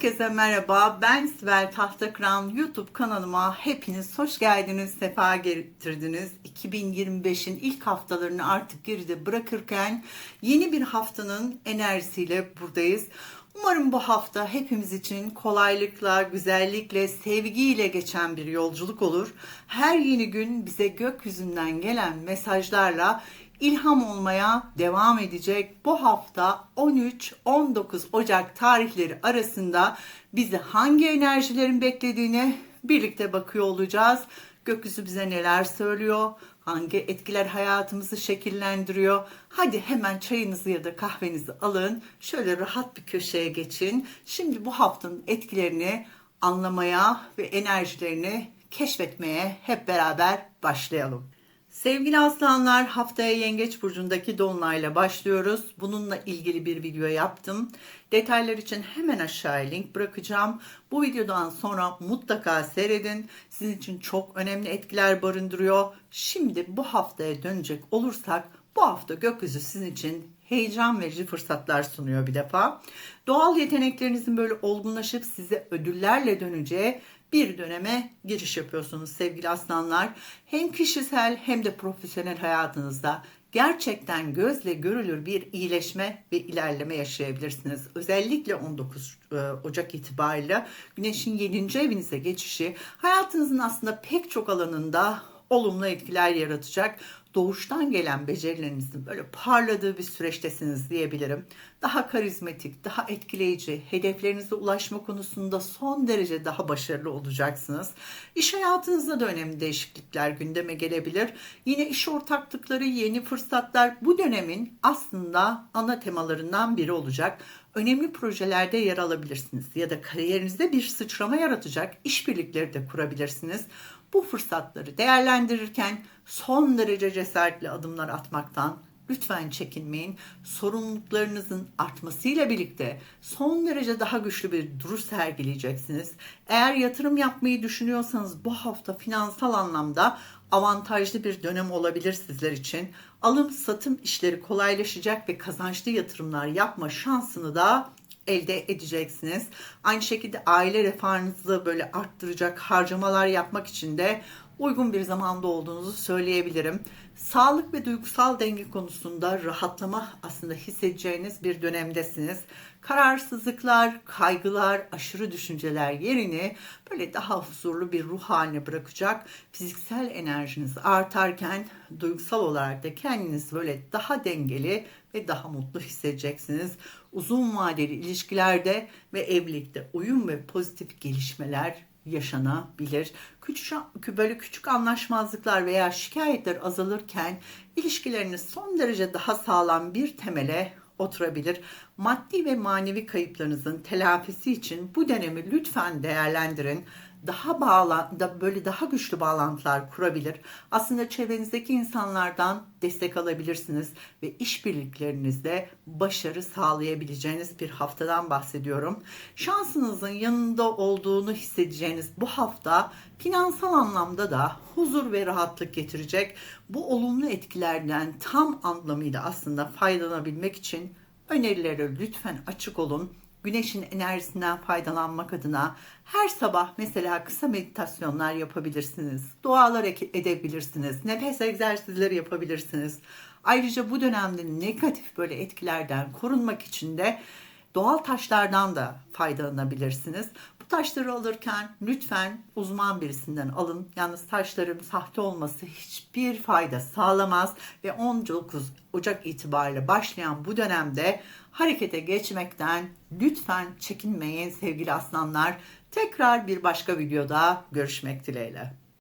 Herkese merhaba. Ben Sibel Tahtakıran. YouTube kanalıma hepiniz hoş geldiniz, sefa getirdiniz. 2025'in ilk haftalarını artık geride bırakırken yeni bir haftanın enerjisiyle buradayız. Umarım bu hafta hepimiz için kolaylıkla, güzellikle, sevgiyle geçen bir yolculuk olur. Her yeni gün bize gökyüzünden gelen mesajlarla ilham olmaya devam edecek. Bu hafta 13-19 Ocak tarihleri arasında bizi hangi enerjilerin beklediğini birlikte bakıyor olacağız. Gökyüzü bize neler söylüyor? Hangi etkiler hayatımızı şekillendiriyor? Hadi hemen çayınızı ya da kahvenizi alın. Şöyle rahat bir köşeye geçin. Şimdi bu haftanın etkilerini anlamaya ve enerjilerini keşfetmeye hep beraber başlayalım. Sevgili aslanlar haftaya Yengeç Burcu'ndaki Dolunay'la başlıyoruz. Bununla ilgili bir video yaptım. Detaylar için hemen aşağıya link bırakacağım. Bu videodan sonra mutlaka seyredin. Sizin için çok önemli etkiler barındırıyor. Şimdi bu haftaya dönecek olursak bu hafta gökyüzü sizin için heyecan verici fırsatlar sunuyor bir defa. Doğal yeteneklerinizin böyle olgunlaşıp size ödüllerle döneceği bir döneme giriş yapıyorsunuz sevgili aslanlar. Hem kişisel hem de profesyonel hayatınızda gerçekten gözle görülür bir iyileşme ve ilerleme yaşayabilirsiniz. Özellikle 19 e, Ocak itibariyle Güneş'in 7. evinize geçişi hayatınızın aslında pek çok alanında olumlu etkiler yaratacak doğuştan gelen becerilerinizin böyle parladığı bir süreçtesiniz diyebilirim. Daha karizmatik, daha etkileyici, hedeflerinize ulaşma konusunda son derece daha başarılı olacaksınız. İş hayatınızda da önemli değişiklikler gündeme gelebilir. Yine iş ortaklıkları, yeni fırsatlar bu dönemin aslında ana temalarından biri olacak. Önemli projelerde yer alabilirsiniz ya da kariyerinizde bir sıçrama yaratacak işbirlikleri de kurabilirsiniz. Bu fırsatları değerlendirirken son derece cesaretli adımlar atmaktan lütfen çekinmeyin. Sorumluluklarınızın artmasıyla birlikte son derece daha güçlü bir duruş sergileyeceksiniz. Eğer yatırım yapmayı düşünüyorsanız bu hafta finansal anlamda avantajlı bir dönem olabilir sizler için. Alım satım işleri kolaylaşacak ve kazançlı yatırımlar yapma şansını da elde edeceksiniz. Aynı şekilde aile refahınızı böyle arttıracak harcamalar yapmak için de uygun bir zamanda olduğunuzu söyleyebilirim. Sağlık ve duygusal denge konusunda rahatlama aslında hissedeceğiniz bir dönemdesiniz. Kararsızlıklar, kaygılar, aşırı düşünceler yerini böyle daha huzurlu bir ruh haline bırakacak. Fiziksel enerjiniz artarken duygusal olarak da kendinizi böyle daha dengeli ve daha mutlu hissedeceksiniz. Uzun vadeli ilişkilerde ve evlilikte uyum ve pozitif gelişmeler yaşanabilir. Küçük, böyle küçük anlaşmazlıklar veya şikayetler azalırken ilişkileriniz son derece daha sağlam bir temele oturabilir. Maddi ve manevi kayıplarınızın telafisi için bu dönemi lütfen değerlendirin daha bağla böyle daha güçlü bağlantılar kurabilir. Aslında çevrenizdeki insanlardan destek alabilirsiniz ve işbirliklerinizde başarı sağlayabileceğiniz bir haftadan bahsediyorum. Şansınızın yanında olduğunu hissedeceğiniz bu hafta finansal anlamda da huzur ve rahatlık getirecek. Bu olumlu etkilerden tam anlamıyla aslında faydalanabilmek için önerilere lütfen açık olun güneşin enerjisinden faydalanmak adına her sabah mesela kısa meditasyonlar yapabilirsiniz. Dualar edebilirsiniz. Nefes egzersizleri yapabilirsiniz. Ayrıca bu dönemde negatif böyle etkilerden korunmak için de doğal taşlardan da faydalanabilirsiniz. Taşları alırken lütfen uzman birisinden alın. Yalnız taşların sahte olması hiçbir fayda sağlamaz ve 19 Ocak itibariyle başlayan bu dönemde harekete geçmekten lütfen çekinmeyin sevgili aslanlar. Tekrar bir başka videoda görüşmek dileğiyle.